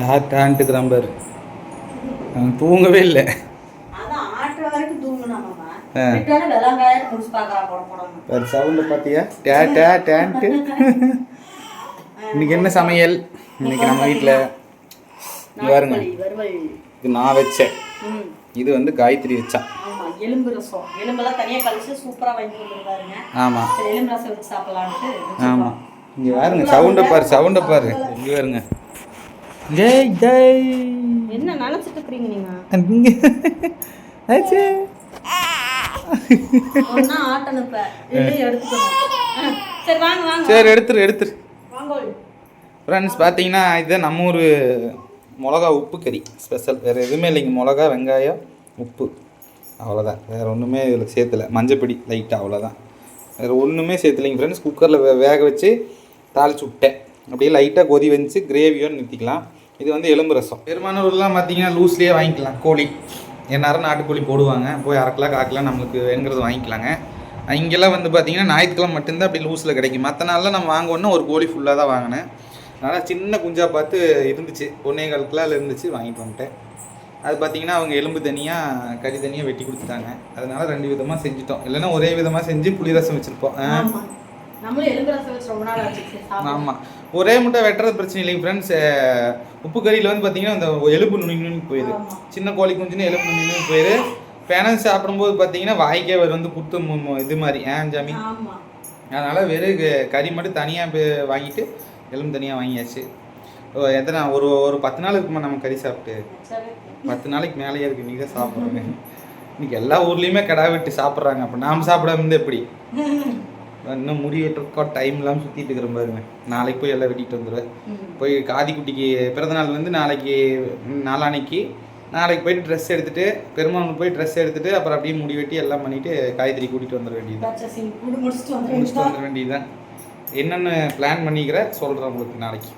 யார் டேன்ட்டுக்கிறான் பாரு அவன் தூங்கவே இல்லை. பாரு சவுண்டு பார்த்தியா டே டே டேன்ட்டு. இன்னைக்கு என்ன சமையல்? இன்னைக்கு நம்ம வீட்டில் பாருங்க. இது நான் வச்சேன். இது வந்து காயத்ரி வச்சா. ஆமா எலும்பு ரசம். எலும்பெல்லாம் தனியா கழிச்சு சூப்பரா வாங்கி கொடுத்துருக்காருங்க ஆமாம் எலும்பு ரசம் வச்சு சாப்பிடலான்ட்டு ஆமாம் இங்கே பாருங்க சவுண்டை பாரு சவுண்டை பாரு. இங்கே பாருங்க. ஜெய் ஜெய் என்ன நினைச்சிட்டு இருக்கிறீங்க நீங்க? இங்க ஆச்சு. ஒன்னா ஆட்டணும் இப்ப. இல்லையே எடுத்துக்கணும். ஆ, சரி வாங்க வாங்க சரி எடுத்துரு எடுத்துரு. வாங்க. ஃப்ரெண்ட்ஸ் பார்த்தீங்கன்னா இதுதான் நம்ம ஊர் மிளகா உப்பு கறி ஸ்பெஷல் வேறு எதுவுமே இல்லைங்க. மிளகா வெங்காயம் உப்பு. அவ்வளோதான் வேறு ஒன்றுமே இதில் சேர்த்துல. மஞ்சப்பொடி லைட்டாக அவ்வளோதான் வேறு ஒன்றுமே சேர்த்துலைங்க ஃப்ரெண்ட்ஸ் குக்கரில் வே வேக வச்சு தாளிச்சு விட்டேன். அப்படியே லைட்டாக கொதி வந்துச்சு கிரேவியோடு நிறுத்திக்கலாம். இது வந்து எலும்பு ரசம். பெருமானூர்லாம் பார்த்தீங்கன்னா லூஸ்லேயே வாங்கிக்கலாம். கோழி. எந்நேரம் நாட்டுக்கோழி போடுவாங்க. போய் அரை கிலோ கால் கிலோ நம்மளுக்கு வேணுங்கிறது வாங்கிக்கலாங்க. இங்கெல்லாம் வந்து பார்த்தீங்கன்னா ஞாயிற்றுக்கிழமை மட்டும்தான் அப்படி லூஸில் கிடைக்கும். மற்ற நாளில் நம்ம வாங்கணுன்னா ஒரு கோழி ஃபுல்லாக தான் வாங்கினேன். அதனால் சின்ன குஞ்சா பார்த்து இருந்துச்சு. ஒன்றே கிலோவில் இருந்துச்சு வாங்கிட்டு வந்துட்டேன். அது பார்த்தீங்கன்னா அவங்க எலும்பு தனியாக கறி தனியாக வெட்டி கொடுத்துட்டாங்க. அதனால ரெண்டு விதமாக செஞ்சுட்டோம். இல்லைன்னா ஒரே விதமாக செஞ்சு புளி ரசம் வச்சுருப்போம். ஆமாம் ஒரே முட்டை வெட்டுறது பிரச்சனை இல்லைங்க ஃப்ரெண்ட்ஸ் உப்பு கறியில் வந்து பார்த்தீங்கன்னா அந்த எலும்பு நுனி போயிடுது. சின்ன கோழி குஞ்சுன்னு எலும்பு நுனி நுனி போயிடு பேனல் சாப்பிடும்போது பார்த்தீங்கன்னா வாய்க்கே அவர் வந்து குத்து இது மாதிரி. ஏன் ஜாமி அதனால் வெறும் கறி மட்டும் தனியாக வாங்கிட்டு எலும்பு தனியாக வாங்கியாச்சு. ஓ, எத்தனை ஒரு ஒரு பத்து நாள் இருக்குமா நம்ம கறி சாப்பிட்டு? பத்து நாளைக்கு மேலேயே இருக்கு. நீங்க தான் சாப்பிட்றோங்க இன்னைக்கு எல்லா ஊர்லேயுமே கடா வெட்டி சாப்பிட்றாங்க. அப்போ நாம் சாப்பிடாம இருந்து எப்படி? இன்னும் முடி வெட்டுறக்கோ டைம் இல்லாமல் சுற்றிட்டு இருக்கிற பாருங்க நாளைக்கு போய் எல்லாம் வெட்டிட்டு வந்துடுவேன். போய் காதிக்குட்டிக்கு பிறந்தநாள் வந்து நாளைக்கு ம், நாளான்னைக்கு நாளைக்கு போயிட்டு ட்ரெஸ் எடுத்துட்டு பெருமாள் போய் ட்ரெஸ் எடுத்துட்டு அப்புறம் அப்படியே முடி வெட்டி எல்லாம் பண்ணிட்டு காய்கறி கூட்டிட்டு வந்துட வேண்டியது முடிச்சுட்டு முடிச்சுட்டு வந்து வந்துட வேண்டியதுதான். என்னென்ன பிளான் பண்ணிக்கிற சொல்கிறேன் உங்களுக்கு நாளைக்கு.